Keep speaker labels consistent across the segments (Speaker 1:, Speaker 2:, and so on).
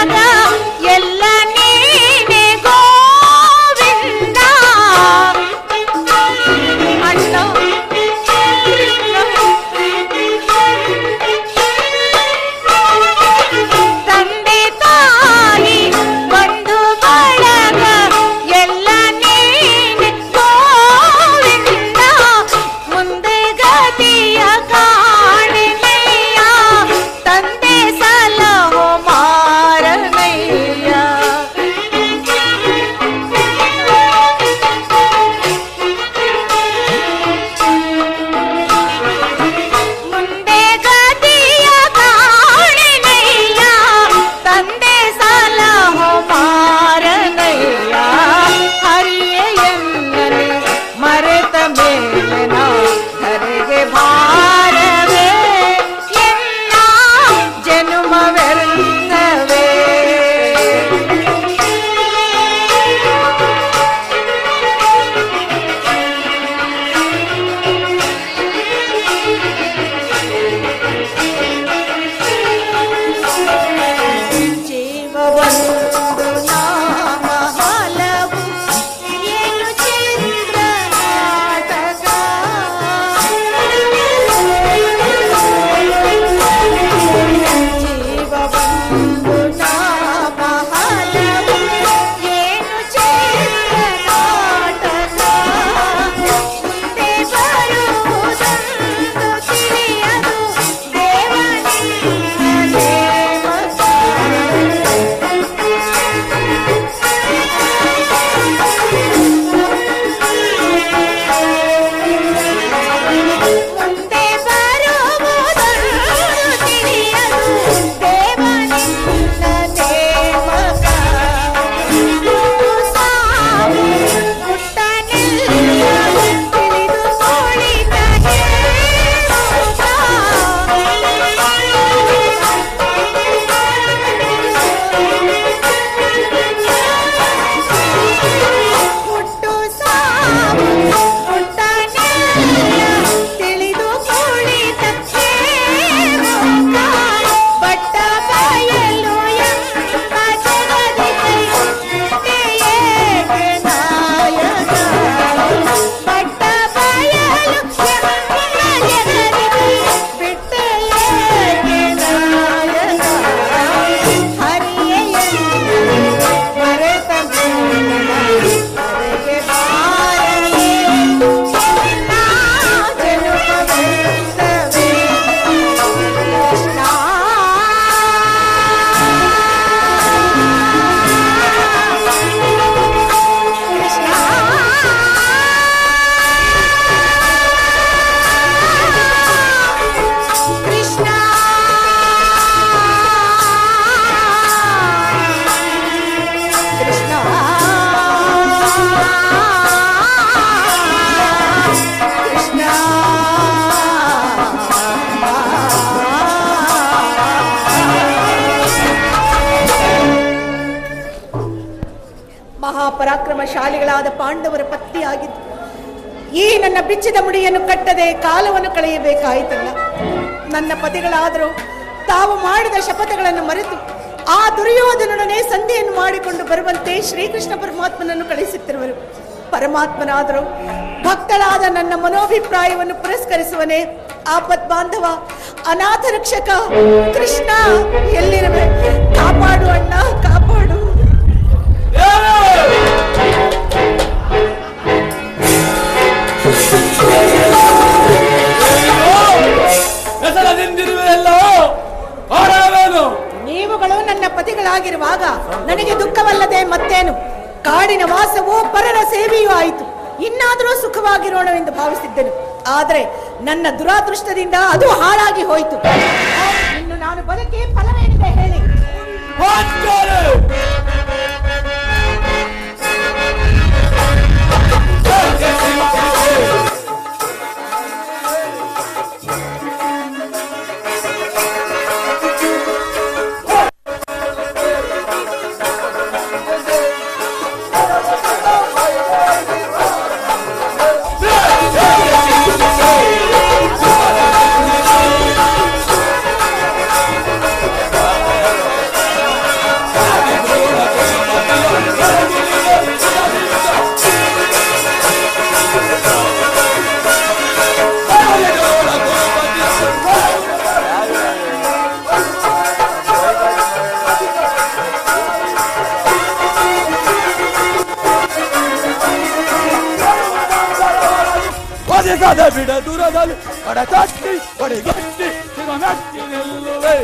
Speaker 1: राधा ಮಹಾಪರಾಕ್ರಮಶಾಲಿಗಳಾದ ಪಾಂಡವರ ಪತ್ನಿಯಾಗಿದ್ದು. ಈ ನನ್ನ ಬಿಚ್ಚಿದ ಮುಡಿಯನ್ನು ಕಟ್ಟದೆ ಕಾಲವನ್ನು ಕಳೆಯಬೇಕಾಯಿತಲ್ಲ. ನನ್ನ ಪತಿಗಳಾದರೂ ತಾವು ಮಾಡಿದ ಶಪಥಗಳನ್ನು ಮರೆತು ಆ ದುರ್ಯೋಧನೊಡನೆ ಸಂಧಿಯನ್ನು ಮಾಡಿಕೊಂಡು ಬರುವಂತೆ ಶ್ರೀಕೃಷ್ಣ ಪರಮಾತ್ಮನನ್ನು ಕಳಿಸುತ್ತಿರುವರು. ಪರಮಾತ್ಮನಾದರೂ ಭಕ್ತಳಾದ ನನ್ನ ಮನೋಭಿಪ್ರಾಯವನ್ನು ಪುರಸ್ಕರಿಸುವನೇ ಆಪತ್ ಬಾಂಧವ ಅನಾಥ ರಕ್ಷಕ ಕೃಷ್ಣ ಎಲ್ಲಿರಬೇಕು ಕಾಪಾಡು ಅಣ್ಣ. ಆದರೆ ನನ್ನ ದುರಾದೃಷ್ಟದಿಂದ ಅದು ಹಾಳಾಗಿ ಹೋಯಿತು. ಇನ್ನು ನಾನು ಬದುಕಿ ಫಲವೇನಿದೆ ಹೇಳಿ.
Speaker 2: ಎದೆ ಬಿಡ, ದೂರದಲ್ಲಿ ಕಡ ತಟ್ಟಿ ಹೊಡೆಗಟ್ಟಿ ಸಿಗ ಮೆಟ್ಟಿ ನಿಲ್ಲುವೆ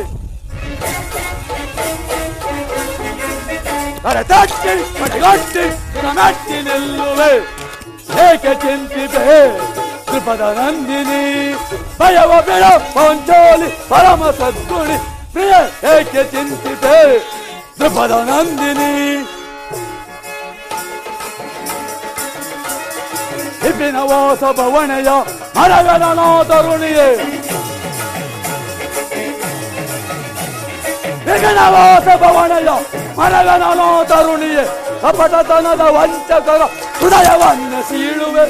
Speaker 2: ಕಡ ತಟ್ಟಿ ಹೊಡೆಗಟ್ಟಿ ಸಿಗ ಮೆಟ್ಟಿ ನಿಲ್ಲುವೆ ಏಕೆ ಚಿಂತಿತೆ ಕೃಪದ ನಂದಿನಿ, ಭಯವ ಬಿಡ, ಪಂಚೋಲಿ, ಪರಮ ಸದ್ಗುಣಿ. ಪ್ರಿಯ, ಏಕೆ ಚಿಂತಿತೆ ಕೃಪದ ನಂದಿನಿ ಇಬ್ಬಿನ ವಾಸ ಭವಣೆಯ ಮರಗದನೋ ತರುಣಿಯೇ ಇಬ್ಬಿನ ವಾಸ ಭವಣೆಯ ಮರಗದನೋ ತರುಣಿಯೇ ಕಪಟತನದ ವಂಚಕರ ಹೃದಯವನ್ನು ಸೀಳುವೆ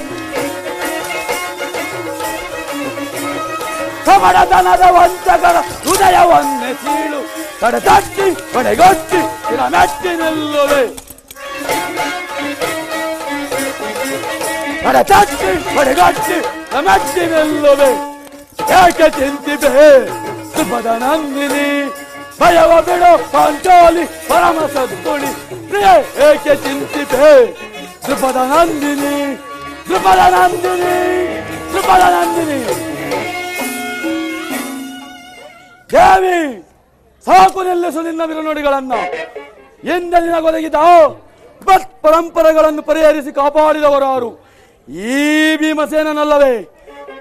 Speaker 2: ಕಪಟತನದ ವಂಚಕರ ಹೃದಯವನ್ನು ಸೀಳು ಕಡೆ ತಟ್ಟಿ ಕಡೆಗಟ್ಟಿ ಮೆಟ್ಟಿ ನಿಲ್ಲುವೆ ತಟ್ಟಿ ಹೊಡೆಗಟ್ಟಿ ಮೆಟ್ಟಿ ನಿಲ್ಲುವೆ ಯಾಕೆ ಚಿಂತಿಪೆ ಸುಖದ ನಂದಿನಿ, ಭಯವ ಬಿಡು, ಪಾಂಚಾಲಿ, ಪರಮ ಸದ್ಗುಣಿ. ಏಕೆ ಚಿಂತಿಪೆ ಸುಭದ ನಂದಿನಿ ಸುಭದ ನಂದಿನಿ ಸುಖದ ನಂದಿನಿ. ದೇವಿ, ಸಾಕು ನಿಲ್ಲಿಸು ನಿನ್ನ ಬಿರುನುಡಿಗಳನ್ನ ಹಿಂದೆ ನಿನಗೊದಗಿದ ಬತ್ ಪರಂಪರೆಗಳನ್ನು ಪರಿಹರಿಸಿ ಕಾಪಾಡಿದವರಾರು. ಈ ಭೀಮಸೇನನಲ್ಲವೇ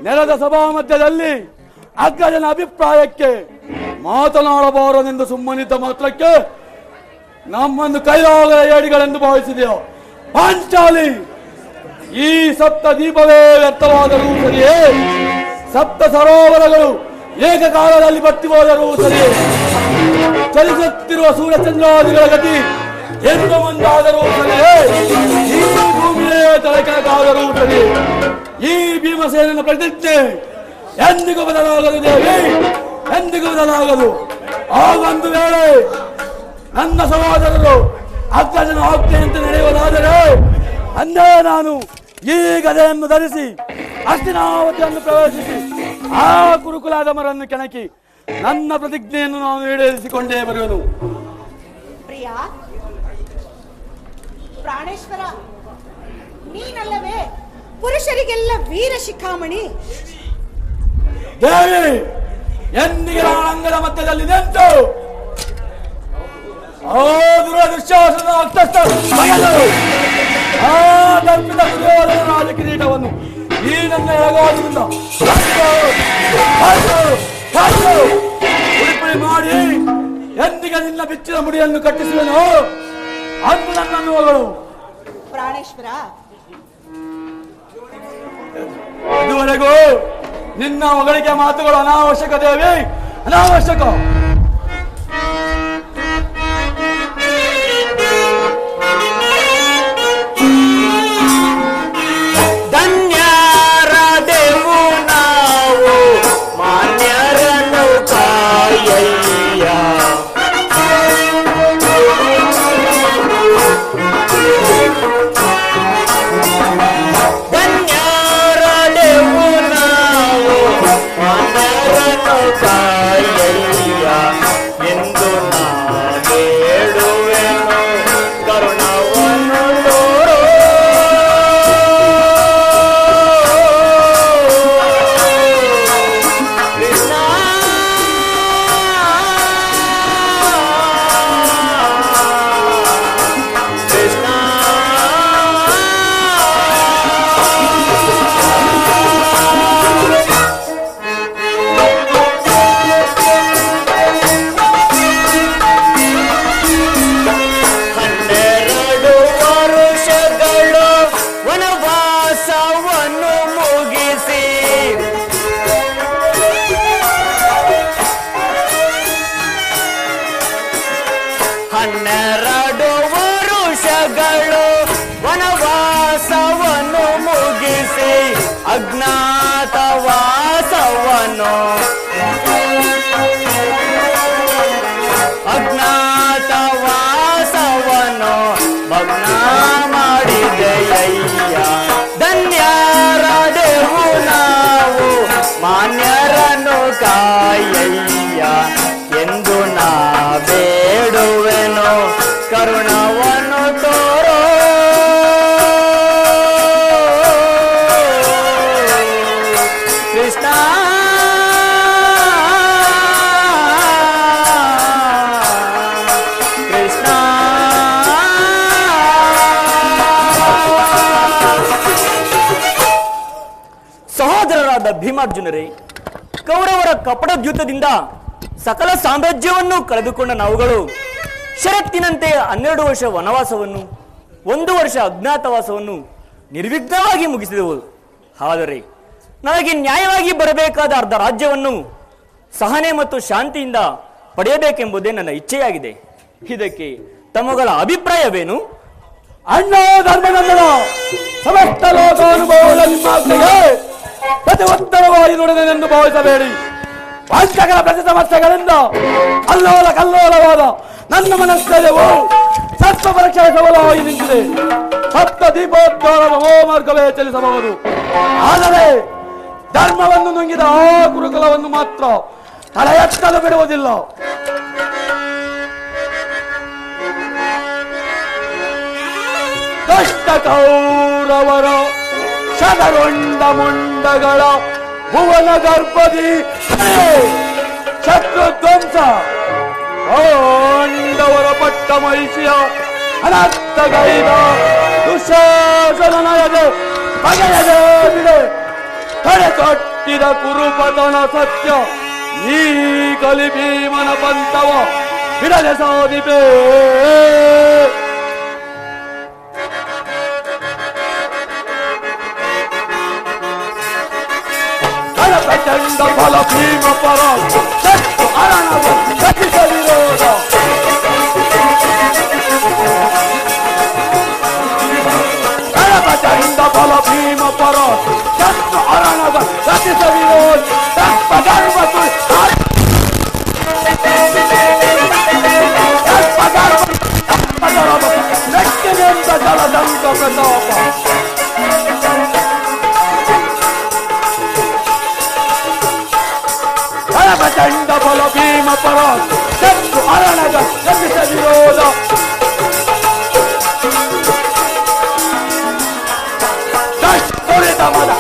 Speaker 2: ನೆಲದ ಸಭಾ ಮಧ್ಯದಲ್ಲಿ ಅಗ್ಗಜನ ಅಭಿಪ್ರಾಯಕ್ಕೆ ಮಾತನಾಡಬಾರದೆಂದು ಸುಮ್ಮನಿದ್ದ ಮಾತ್ರಕ್ಕೆ ನಮ್ಮನ್ನು ಕೈಲಾಗ ಏಡಿಗಳೆಂದು ಭಾವಿಸಿದೆಯೋ? ಪಾಂಚಾಲಿ, ಈ ಸಪ್ತ ದೀಪವೇ ವ್ಯರ್ಥವಾದರೂ ಸರಿಯೇ ಸಪ್ತ ಸರೋವರಗಳು ಏಕಕಾಲದಲ್ಲಿ ಬತ್ತಿ ಹೋದರೂ ಸರಿಯೇ ಚಲಿಸುತ್ತಿರುವ ಸೂರ್ಯಚಂದ್ರಾದಿಗಳ ಗತಿ ಎಂದು ಮುಂದಾದರೂ ಸರಿಯೇ ಈ ಭೂಮಿಯೇ ಸರಿ ಈ ಭೀಮಸೇನ ಪ್ರತಿಜ್ಞೆ ಎಂದಿಗೂ ಬದಲಾಗದು ದೇವಿ ಎಂದಿಗೂ ಬದಲಾಗದು. ಆಗೊಂದು ವೇಳೆ ನನ್ನ ಸಹೋದರರು ಅಗ್ರಜನ ಅಂತ ನಡೆಯುವುದಾದರೆ ಅಂದೇ ನಾನು ಈ ಗದೆಯನ್ನು ಧರಿಸಿ ಅಷ್ಟಿನಾವತಿಯನ್ನು ಪ್ರವೇಶಿಸಿ ಆ ಕುರುಕುಲಾದಮರನ್ನು ಕೆಣಕಿ ನನ್ನ ಪ್ರತಿಜ್ಞೆಯನ್ನು ನಾನು ಈಡೇರಿಸಿಕೊಂಡೇ ಬರುವನು.
Speaker 1: ಪ್ರಿಯ, ಪ್ರಾಣೇಶ್ವರ ನೀನಲ್ಲವೇ? ಪುರುಷರಿಗೆಲ್ಲ ವೀರ ಶಿಖಾಮಣಿ.
Speaker 2: ದೇವಿ ಎಂದಿಗೆ ರಣರಂಗದ ಮಧ್ಯದಲ್ಲಿ ನಿಂತು ಆ ದುರದೃಶ್ಯಾಸನ ಅರ್ಥಸ್ಥ ಬಗೆದರು. ಆ ದರ್ಪಿತ ದುರ್ಯೋಧನ ರಾಜ ಈ ನನ್ನ ಹತ್ತು, ಹತ್ತು, ಮಾಡಿ ಎಂದಿಗೆ ನಿನ್ನ ಬಿಚ್ಚಿನ ಮುಡಿಯನ್ನು ಕಟ್ಟಿಸುವೆನು. ಅಂದು ನನ್ನನ್ನು ಹೊಗಳು
Speaker 1: ಪ್ರಾಣೇಶ್ವರ
Speaker 2: ಇದುವರೆಗೂ ನಿನ್ನ ಹೊಗಳಿಕೆ ಮಾತುಗಳು ಅನಾವಶ್ಯಕ ದೇವಿ ಅನಾವಶ್ಯಕ.
Speaker 3: ಭೀಮಾರ್ಜುನರೇ ಕೌರವರ ಕಪಟ ಯುದ್ಧದಿಂದ ಸಕಲ ಸಾಮ್ರಾಜ್ಯವನ್ನು ಕಳೆದುಕೊಂಡ ನಾವುಗಳು ಷರತ್ತಿನಂತೆ ಹನ್ನೆರಡು ವರ್ಷ ವನವಾಸವನ್ನು, ಒಂದು ವರ್ಷ ಅಜ್ಞಾತವಾಸವನ್ನು ನಿರ್ವಿಘ್ನವಾಗಿ ಮುಗಿಸಿದೆವು. ಆದರೆ, ನನಗೆ ನ್ಯಾಯವಾಗಿ ಬರಬೇಕಾದ ಅರ್ಧ ರಾಜ್ಯವನ್ನು ಸಹನೆ ಮತ್ತು ಶಾಂತಿಯಿಂದ ಪಡೆಯಬೇಕೆಂಬುದೇ ನನ್ನ ಇಚ್ಛೆಯಾಗಿದೆ. ಇದಕ್ಕೆ ತಮ್ಮಗಳ ಅಭಿಪ್ರಾಯವೇನು?
Speaker 2: ಅಣ್ಣ ಧರ್ಮನಂದನ, ಸಮಸ್ತ ಲೋಕಾನುಭವದ ನಿಮ್ಮಾಜ್ಞೆಗೆ ಪ್ರತಿ ಉತ್ತರವಾಗಿ ನುಡಿದನೆಂದು ಭಾವಿಸಬೇಡಿ. ವಂಚಕರ ಪ್ರತಿ ಸಮಸ್ಯೆಗಳಿಂದ ಅಲ್ಲೋಲ ಕಲ್ಲೋಲವಾದ ನನ್ನ ಮನಸ್ಥೈರ್ಯವು ಸತ್ವ ಪರೀಕ್ಷೆಯ ಸಬಲವಾಗಿ ನಿಂತಿದೆ. ಸತ್ವ ದೀಪೋದ್ಧಾರ ಮಹೋಮಾರ್ಗವೇ ಚಲಿಸಬಹುದು. ಆದರೆ ಧರ್ಮವನ್ನು ನುಂಗಿದ ಆ ಗುರುಕುಲವನ್ನು ಮಾತ್ರ ತಲೆಯತ್ತಲು ಬಿಡುವುದಿಲ್ಲ. ಕಷ್ಟ ಕೌರವರ ಶತರೊಂಡ ಮುಂಡಗಳ ಭುವನ ಗರ್ಭದಿ. ಶತ್ರು ಧ್ವಂಸ ಪಾಂಡವರ ಪಟ್ಟ ಮಹಿಷಿಯ ಅನರ್ಥಗೈದ ದುಶಾಸನಯದೆ ಬಗೆಯದೆ ಬಿಡೆ. ತಡೆ ತೊಟ್ಟಿದ ಕುರುಪತನ ಸತ್ಯ ಈ ಕಲಿ ಭೀಮನ ಪಂಥವ ಬಿಡದೆ ಸಾಧಿಪೇ ಪ್ರಚಂಡ ಫಲ ಭೀಮ ಪರ ಶತ್ರು ಅರಣವ ರಚಿಸ ವಿರೋಧ ಪ್ರಚಂಡ ಫಲ ಭೀಮ ಪರ ಶತ್ರು ಅರಣವ ರಚಿಸ ವಿರೋಧ ತಪ್ಪ ಗರ್ಭ ತುಳ್ ತಪ್ಪ ಗರ್ಭ ತಪ್ಪ ಗರ್ಭ ನೆಟ್ಟಿನಿಂದ ಜಲದಂತ ಪ್ರತಾಪ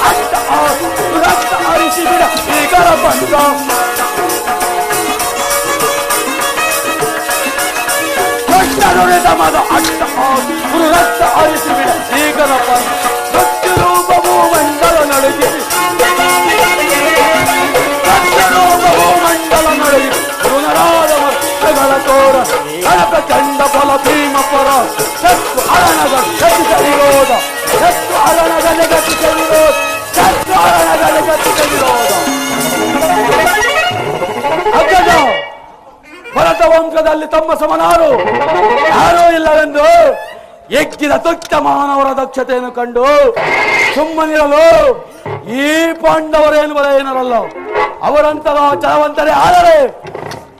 Speaker 2: ಅಟ್ಟ ರಕ್ತ ಅರಿಸಿ ಬಿಡ ಈಗರ ಬಂದ ದೊಡ್ಡ ನುರಿತ ಮದ ಅಟ್ಟ ಗುರು ರಕ್ತ ಅರಿಸಿ ಬಿಡ ಈಗರ ಬಂದ ಕನಕ ಚಂಡ ಬಲ ಭೀಮ ಪರ ಶತ್ರು ಅರಣಗ ಗತಿಸ ವಿರೋಧ. ಶತ್ರು ಅರಣಗ ಗತಿಸ ವಿರೋಧ. ಶತ್ರು ಅಗ್ಗಜ ಭರತ ವಂಶದಲ್ಲಿ ತಮ್ಮ ಸಮನಾರು. ಯಾರೂ ಇಲ್ಲವೆಂದು ಎಕ್ಕಿದ ತುಕ್ತ ಮಾನವರ ದಕ್ಷತೆಯನ್ನು ಕಂಡು ಸುಮ್ಮನಿರಲು ಈ ಪಾಂಡವರೇನು ಬರೆಯನರಲ್ಲ. ಅವರಂತಹ ಚಲವಂತರೇ ಆದರೆ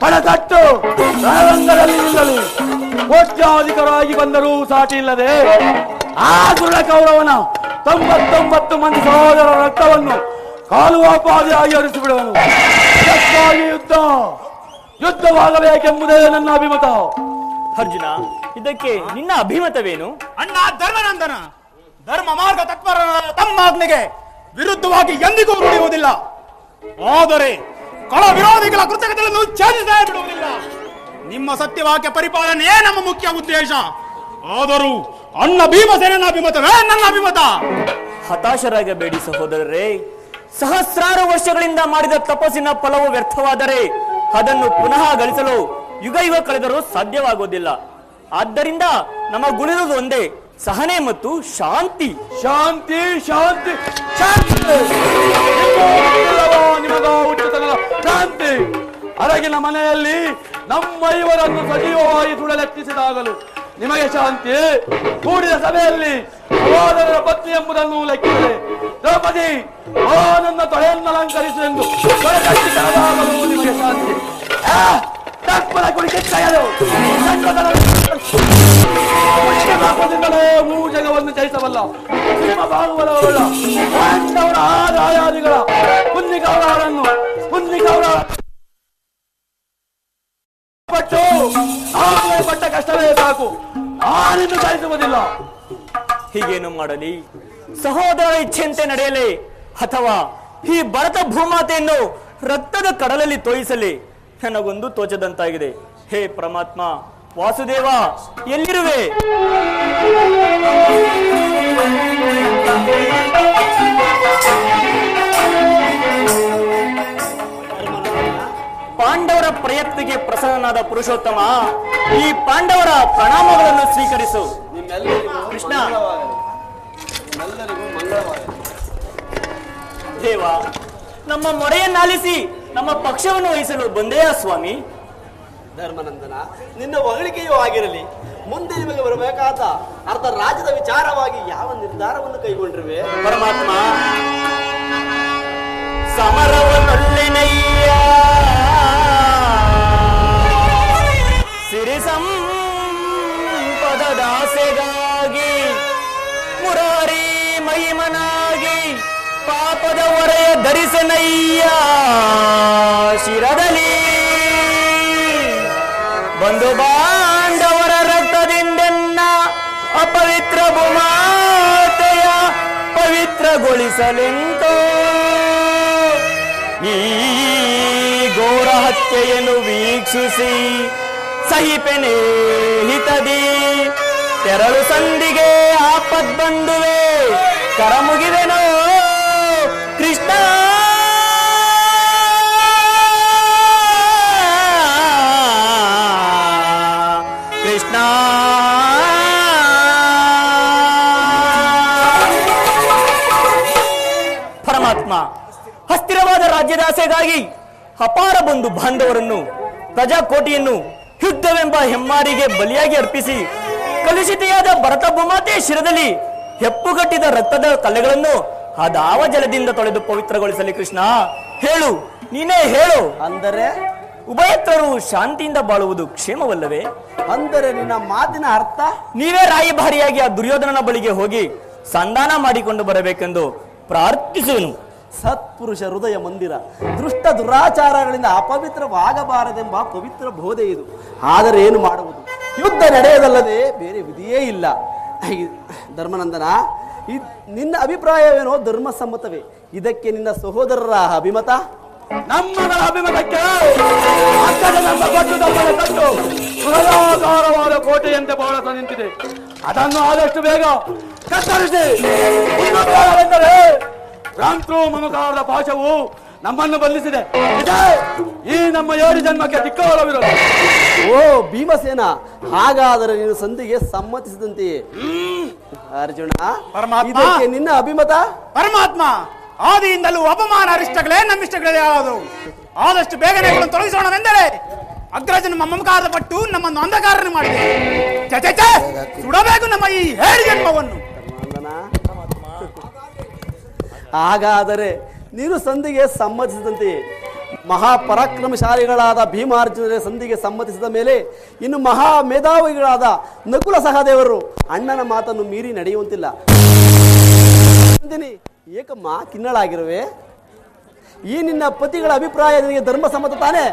Speaker 2: ಪಣತಟ್ಟು ರಣರಂಗದಲ್ಲಿ ನಿಲ್ಲಲು ಕೋಟ್ಯಾಧಿಕರಾಗಿ ಬಂದರೂ ಸಾಟಿ ಇಲ್ಲದೆ ಆ ದೃಢ ಕೌರವನ ತೊಂಬತ್ತೊಂಬತ್ತು ಮಂದಿ ಸಹೋದರ ರಕ್ತವನ್ನು ಕಾಲುವಾಪಾದಿಯಾಗಿ ಹರಿಸಿಬಿಡುವನು. ಅದಕ್ಕಾಗಿ ಯುದ್ಧ ಯುದ್ಧವಾಗಬೇಕೆಂಬುದೇ ನನ್ನ ಅಭಿಮತ.
Speaker 3: ಅರ್ಜುನ ಇದಕ್ಕೆ ನಿನ್ನ ಅಭಿಮತವೇನು?
Speaker 4: ಅಣ್ಣ ಧರ್ಮನಂದನ ಧರ್ಮ ಮಾರ್ಗ ತತ್ಪರ ತಮ್ಮಾಜ್ಞೆಗೆ ವಿರುದ್ಧವಾಗಿ ಎಂದಿಗೂ ನುಡಿಯುವುದಿಲ್ಲ ಆದರೆ ಕಳ ವಿರೋಧಿಗಳ ಕೃತಜ್ಞತೆಗಳನ್ನು ಉಚ್ಚರಿಸದೇ ಬಿಡುವುದಿಲ್ಲ. ನಿಮ್ಮ ಸತ್ಯವಾಕ್ಯ ಪರಿಪಾಲನೆಯೇ ನಮ್ಮ ಮುಖ್ಯ ಉದ್ದೇಶ? ಆದರೂ ಅಣ್ಣ ಭೀಮಸೇನ ಅಭಿಮತವೇ ನನ್ನ ಅಭಿಮತ?
Speaker 3: ಹತಾಶರಾಗಬೇಡಿ ಸಹೋದರರೇ. ಸಹಸ್ರಾರು ವರ್ಷಗಳಿಂದ ಮಾಡಿದ ತಪಸ್ಸಿನ ಫಲವು ವ್ಯರ್ಥವಾದರೆ ಅದನ್ನು ಪುನಃ ಗಳಿಸಲು ಯುಗ ಯುಗ ಕಳೆದರೂ ಸಾಧ್ಯವಾಗುವುದಿಲ್ಲ. ಆದ್ದರಿಂದ ನಮ್ಮ ಗುಳಿರುವುದು ಒಂದೇ. ಸಹನೆ ಮತ್ತು ಶಾಂತಿ.
Speaker 2: ಶಾಂತಿ ಶಾಂತಿ ಶಾಂತಿ! ಶಾಂತಿ! ಅರಗಿನ ಮನೆಯಲ್ಲಿ ನಮ್ಮ ಇವರನ್ನು ಸಜೀವವಾಗಿ ಸುಡಲೆತ್ತಿಸಿದಾಗಲು ನಿಮಗೆ ಶಾಂತಿ? ಕೂಡಿದ ಸಭೆಯಲ್ಲಿ ಸಹೋದರರ ಪತ್ನಿ ಎಂಬುದನ್ನು ಲೆಕ್ಕಿಸಿದೆ ದ್ರೌಪದಿ ಆ ನನ್ನ ತೊಳೆಯನ್ನು ಅಲಂಕರಿಸು ಎಂದು ಪಾಂಡವರ ಆದಾಯಾದಿಗಳ ಪುಣ್ಯಕವರನ್ನು ಪುಣ್ಯಕವರ ಪಟ್ಟು ಆಗಲೇ ಪಟ್ಟ ಕಷ್ಟವೇ ಸಾಕು ಆರಿನ್ನು ಜಯಿಸುವುದಿಲ್ಲ
Speaker 3: ಹೀಗೇನು ಮಾಡಲಿ? ಸಹೋದರ ಇಚ್ಛೆಯಂತೆ ನಡೆಯಲಿ, ಅಥವಾ ಈ ಭರತ ಭೂಮಾತೆಯನ್ನು ರಕ್ತದ ಕಡಲಲ್ಲಿ ತೋಯಿಸಲಿ. ನನಗೊಂದು ತೋಚದಂತಾಗಿದೆ. ಹೇ ಪರಮಾತ್ಮ, ವಾಸುದೇವ, ಎಲ್ಲಿರುವೆ? ಪಾಂಡವರ ಪ್ರಯತ್ನಕ್ಕೆ ಪ್ರಸನ್ನನಾದ ಪುರುಷೋತ್ತಮ, ಈ ಪಾಂಡವರ ಪ್ರಣಾಮಗಳನ್ನು ಸ್ವೀಕರಿಸು. ಕೃಷ್ಣ. ದೇವ, ನಮ್ಮ ಮೊರೆಯನ್ನಾಲಿಸಿ ನಮ್ಮ ಪಕ್ಷವನ್ನು ವಹಿಸಲು ಬಂದೆಯಾ ಸ್ವಾಮಿ?
Speaker 1: ಧರ್ಮನಂದನ ನಿನ್ನ ಹೊಗಳಿಕೆಯೂ ಆಗಿರಲಿ. ಮುಂದೆ ನಿಮಗೆ ಬರಬೇಕಾದ ಅರ್ಧ ರಾಜ್ಯದ ವಿಚಾರವಾಗಿ ಯಾವ ನಿರ್ಧಾರವನ್ನು ಕೈಗೊಂಡಿರುವೆ?
Speaker 3: ಪರಮಾತ್ಮ ಸಮರವನಲ್ಲಿನಯ್ಯ ಸಿರಿ ಪದ ದಾಸೆಗಾಗಿ ಮುರಾರಿ ಮಹಿಮನಾಗಿ ಪಾಪದ ಹೊರೆಯ ಧರಿಸನಯ್ಯ ಶಿರದಲ್ಲಿ. ಬಂಧು ಬಾಂಡವರ ರಕ್ತದಿಂದೆನ್ನ ಅಪವಿತ್ರ ಭೂಮಾತೆಯ ಪವಿತ್ರಗೊಳಿಸಲೆಂತೋ. ಈ ಘೋರ ಹತ್ಯೆಯನ್ನು ವೀಕ್ಷಿಸಿ ಸಹಿಪೆನೆ ಹಿತದಿ ತೆರಳು ಸಂದಿಗೆ ಆಪದ್ ಬಂದುವೆ ಕರ ಮುಗಿದೆನೋ ಆಸೆಗಾಗಿ ಅಪಾರ ಬಂಧು ಬಾಂಧವರನ್ನು ಪ್ರಜಾಕೋಟಿಯನ್ನು ಯುದ್ಧವೆಂಬ ಹೆಮ್ಮಾರಿಗೆ ಬಲಿಯಾಗಿ ಅರ್ಪಿಸಿ ಕಲುಷಿತೆಯಾದ ಭರತ ಭೂಮಾತೆ ಶಿರದಲ್ಲಿ ಹೆಪ್ಪುಗಟ್ಟಿದ ರಕ್ತದ ಕಲೆಗಳನ್ನು ಅದಾವ ಜಲದಿಂದ ತೊಳೆದು ಪವಿತ್ರಗೊಳಿಸಲಿ ಕೃಷ್ಣ. ಹೇಳು ನೀನೇ ಹೇಳು.
Speaker 1: ಅಂದರೆ?
Speaker 3: ಉಭಯತ್ರರು ಶಾಂತಿಯಿಂದ ಬಾಳುವುದು ಕ್ಷೇಮವಲ್ಲವೇ?
Speaker 1: ಅಂದರೆ ನಿನ್ನ ಮಾತಿನ ಅರ್ಥ?
Speaker 3: ನೀವೇ ರಾಯಭಾರಿಯಾಗಿ ಆ ದುರ್ಯೋಧನನ ಬಳಿಗೆ ಹೋಗಿ ಸಂಧಾನ ಮಾಡಿಕೊಂಡು ಬರಬೇಕೆಂದು ಪ್ರಾರ್ಥಿಸುವನು.
Speaker 1: ಸತ್ಪುರುಷ ಹೃದಯ ಮಂದಿರ. ದುಷ್ಟ ದುರಾಚಾರಗಳಿಂದ ಅಪವಿತ್ರವಾಗಬಾರದೆಂಬ ಪವಿತ್ರ ಬೋಧೆ ಇದು. ಆದರೆ ಏನು ಮಾಡುವುದು? ಯುದ್ಧ ನಡೆಯದಲ್ಲದೆ ಬೇರೆ ವಿಧಿಯೇ ಇಲ್ಲ. ಧರ್ಮನಂದನ, ಈ ನಿನ್ನ ಅಭಿಪ್ರಾಯವೇನೋ ಧರ್ಮಸಮ್ಮತವೇ. ಇದಕ್ಕೆ ನಿನ್ನ ಸಹೋದರರ ಅಭಿಮತ?
Speaker 2: ನಮ್ಮಗಳ ಅಭಿಮತಕ್ಕೆ ಬೃಹದಾಕಾರವಾದ ಕೋಟೆಯಂತೆ ಬಾಳತ ನಿಂತಿದೆ. ಅದನ್ನು ಆದಷ್ಟು ಬೇಗ ಕತ್ತರಿಸಿ. ಭ್ರಾಂತೃ ಮಮಕಾರದ ಪಾಶವು ನಮ್ಮನ್ನು ಬಂಧಿಸಿದೆ. ಈ ನಮ್ಮ ಏಳು ಜನ್ಮಕ್ಕೆ ದಿಕ್ಕವರವಿರೋದು
Speaker 1: ಓ ಭೀಮಸೇನ ಹಾಗಾದರೆ ನೀನು ಸಂಧಿಗೆ ಸಮ್ಮತಿಸಿದಂತೆಯೇ? ಅರ್ಜುನ
Speaker 4: ಪರಮಾತ್ಮ.
Speaker 1: ಇದಕ್ಕೆ ನಿನ್ನ ಅಭಿಮತ?
Speaker 4: ಪರಮಾತ್ಮ! ಆದಿಯಿಂದಲೂ ಅಪಮಾನ ಅರಿಷ್ಟಗಳೇ ನಮ್ಮಿಷ್ಟಗಳೇ ಯಾವುದು ಆದಷ್ಟು ಬೇಗನೆ ತೊಡಗಿಸೋಣವೆಂದರೆ ತೊಲಗಿಸೋಣವೆಂದರೆ ಅಗ್ರಜ ನಮ್ಮ ಮಮಕಾರದ ಪಟ್ಟು ನಮ್ಮನ್ನು ಅಂಧಕಾರನ ಮಾಡಿದೆ! ಸುಡಬೇಕು ನಮ್ಮ ಈ ಹೇಳಿ ಜನ್ಮವನ್ನು.
Speaker 1: ಹಾಗಾದರೆ ನೀನು ಸಂಧಿಗೆ ಸಮ್ಮತಿಸಿದಂತೆಯೇ ಮಹಾಪರಾಕ್ರಮಶಾಲಿಗಳಾದ ಭೀಮಾರ್ಜುನರ ಸಂಧಿಗೆ ಸಮ್ಮತಿಸಿದ ಮೇಲೆ ಇನ್ನು ಮಹಾ ಮೇಧಾವಿಗಳಾದ ನಕುಲ ಸಹದೇವರು ಅಣ್ಣನ ಮಾತನ್ನು ಮೀರಿ ನಡೆಯುವಂತಿಲ್ಲ. ಏಕಮ್ಮ ಕಿನ್ನಳಾಗಿರುವೆ. ಈ ನಿನ್ನ ಪತಿಗಳ ಅಭಿಪ್ರಾಯ ನಿನಗೆ ಧರ್ಮ ಸಮ್ಮತ ತಾನೇ